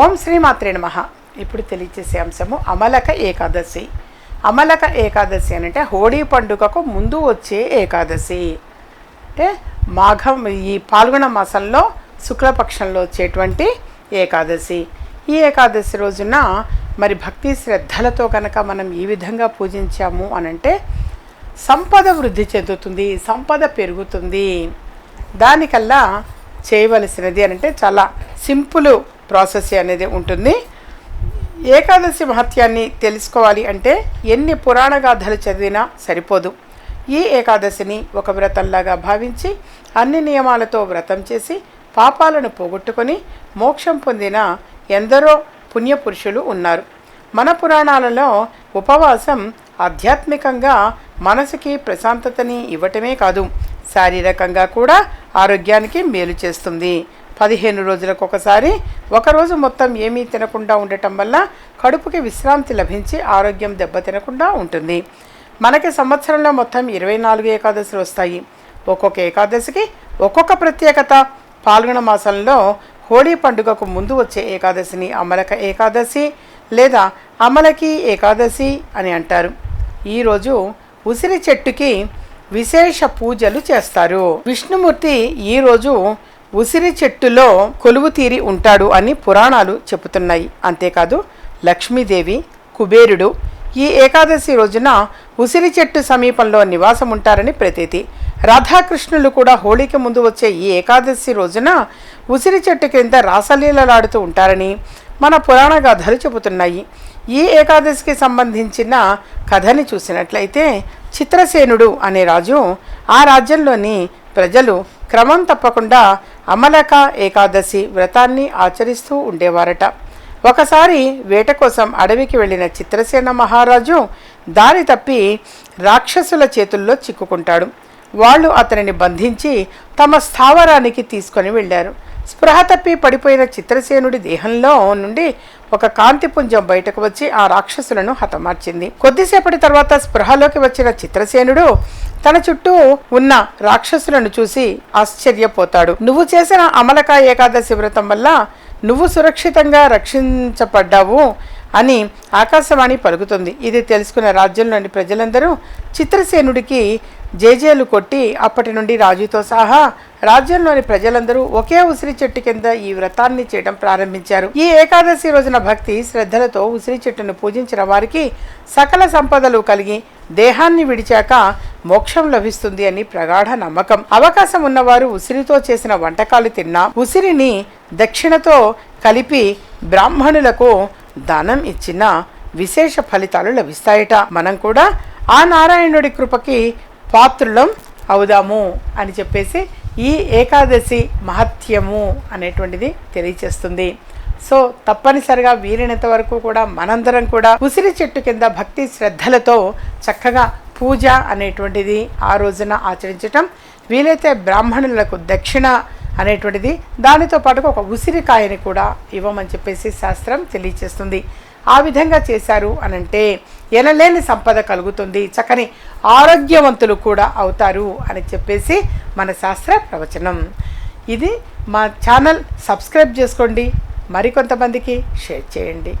ఓం శ్రీమాత్రే నమ. ఇప్పుడు తెలియచేసే అంశము అమలక ఏకాదశి. అమలక ఏకాదశి అని అంటే హోడీ పండుగకు ముందు వచ్చే ఏకాదశి. అంటే మాఘం ఈ పాల్గొన మాసంలో శుక్లపక్షంలో వచ్చేటువంటి ఏకాదశి. ఈ ఏకాదశి రోజున మరి భక్తి శ్రద్ధలతో కనుక మనం ఈ విధంగా పూజించాము అనంటే సంపద వృద్ధి చెందుతుంది సంపద పెరుగుతుంది. దానికల్లా చేయవలసినది అని అంటే చాలా సింపుల్ ప్రాసెస్ అనేది ఉంటుంది. ఏకాదశి మహత్యాన్ని తెలుసుకోవాలి అంటే ఎన్ని పురాణ గాథలు చదివినా సరిపోదు. ఈ ఏకాదశిని ఒక వ్రతంలాగా భావించి అన్ని నియమాలతో వ్రతం చేసి పాపాలను పోగొట్టుకొని మోక్షం పొందిన ఎందరో పుణ్యపురుషులు ఉన్నారు. మన పురాణాలలో ఉపవాసం ఆధ్యాత్మికంగా మనసుకి ప్రశాంతతని ఇవ్వటమే కాదు శారీరకంగా కూడా ఆరోగ్యానికి మేలు చేస్తుంది. పదిహేను రోజులకు ఒకసారి. ఒకరోజు మొత్తం ఏమీ తినకుండా ఉండటం వల్ల కడుపుకి విశ్రాంతి లభించి ఆరోగ్యం దెబ్బతినకుండా ఉంటుంది. మనకి సంవత్సరంలో మొత్తం ఇరవై నాలుగు ఏకాదశులు వస్తాయి. ఒక్కొక్క ఏకాదశికి ఒక్కొక్క ప్రత్యేకత. పాల్గొన మాసంలో హోళీ పండుగకు ముందు వచ్చే ఏకాదశిని అమలక ఏకాదశి లేదా అమలకి ఏకాదశి అని అంటారు. ఈరోజు ఉసిరి చెట్టుకి విశేష పూజలు చేస్తారు. విష్ణుమూర్తి ఈరోజు ఉసిరి చెట్టులో కొలువు తీరి ఉంటాడు అని పురాణాలు చెబుతున్నాయి. అంతేకాదు లక్ష్మీదేవి కుబేరుడు ఈ ఏకాదశి రోజున ఉసిరి చెట్టు సమీపంలో నివాసం ఉంటారని ప్రతీతి. రాధాకృష్ణులు కూడా హోళీకి ముందు వచ్చే ఈ ఏకాదశి రోజున ఉసిరి చెట్టు క్రింద రాసలీలలాడుతూ ఉంటారని మన పురాణ గాథలు చెబుతున్నాయి. ఈ ఏకాదశికి సంబంధించిన కథని చూసినట్లయితే చిత్రసేనుడు అనే రాజు ఆ రాజ్యంలోని ప్రజలు క్రమం తప్పకుండా అమలక ఏకాదశి వ్రతాన్ని ఆచరిస్తూ ఉండేవారట. ఒకసారి వేట కోసం అడవికి వెళ్ళిన చిత్రసేన మహారాజు దారి తప్పి రాక్షసుల చేతుల్లో చిక్కుకుంటాడు. వాళ్ళు అతనిని బంధించి తమ స్థావరానికి తీసుకొని వెళ్ళారు. స్పృహ తప్పి పడిపోయిన చిత్రసేనుడి దేహంలో నుండి ఒక కాంతిపుంజం బయటకు వచ్చి ఆ రాక్షసులను హతమార్చింది. కొద్దిసేపటి తర్వాత స్పృహలోకి వచ్చిన చిత్రసేనుడు తన చుట్టూ ఉన్న రాక్షసులను చూసి ఆశ్చర్యపోతాడు. నువ్వు చేసిన అమలక ఏకాదశి వ్రతం వల్ల నువ్వు సురక్షితంగా రక్షించబడ్డావు అని ఆకాశవాణి పలుకుతుంది. ఇది తెలుసుకున్న రాజ్యంలోని ప్రజలందరూ చిత్రసేనుడికి జేజేలు కొట్టి అప్పటి నుండి రాజుతో సహా రాజ్యంలోని ప్రజలందరూ ఒకే ఉసిరి చెట్టు కింద ఈ వ్రతాన్ని చేయడం ప్రారంభించారు. ఈ ఏకాదశి రోజున భక్తి శ్రద్ధలతో ఉసిరి చెట్టును పూజించిన వారికి సకల సంపదలు కలిగి దేహాన్ని విడిచాక మోక్షం లభిస్తుంది అని ప్రగాఢ నమ్మకం. అవకాశం ఉన్నవారు ఉసిరితో చేసిన వంటకాలు తిన్నా ఉసిరిని దక్షిణతో కలిపి బ్రాహ్మణులకు దానం ఇచ్చిన విశేష ఫలితాలు లభిస్తాయట. మనం కూడా ఆ నారాయణుడి కృపకి పాత్రులం అవుదాము అని చెప్పేసి ఈ ఏకాదశి మహత్యము అనేటువంటిది తెలియచేస్తుంది. సో తప్పనిసరిగా వీలైనంత వరకు కూడా మనందరం కూడా ఉసిరి చెట్టు కింద భక్తి శ్రద్ధలతో చక్కగా పూజ అనేటువంటిది ఆ రోజున ఆచరించటం వీలైతే బ్రాహ్మణులకు దక్షిణ అనేటువంటిది దానితో పాటుగా ఒక ఉసిరికాయని కూడా ఇవ్వమని చెప్పేసి శాస్త్రం తెలియచేస్తుంది. ఆ విధంగా చేశారు అనంటే ఎనలేని సంపద కలుగుతుంది. చక్కని ఆరోగ్యవంతులు కూడా అవుతారు అని చెప్పేసి మన శాస్త్ర ప్రవచనం. ఇది మా ఛానల్ సబ్స్క్రైబ్ చేసుకోండి. మరికొంతమందికి షేర్ చేయండి.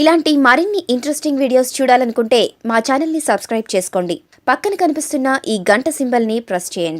ఇలాంటి మరిన్ని ఇంట్రెస్టింగ్ వీడియోస్ చూడాలనుకుంటే మా ఛానల్ని సబ్స్క్రైబ్ చేసుకోండి. పక్కన కనిపిస్తున్న ఈ గంట సింబల్ని ప్రెస్ చేయండి.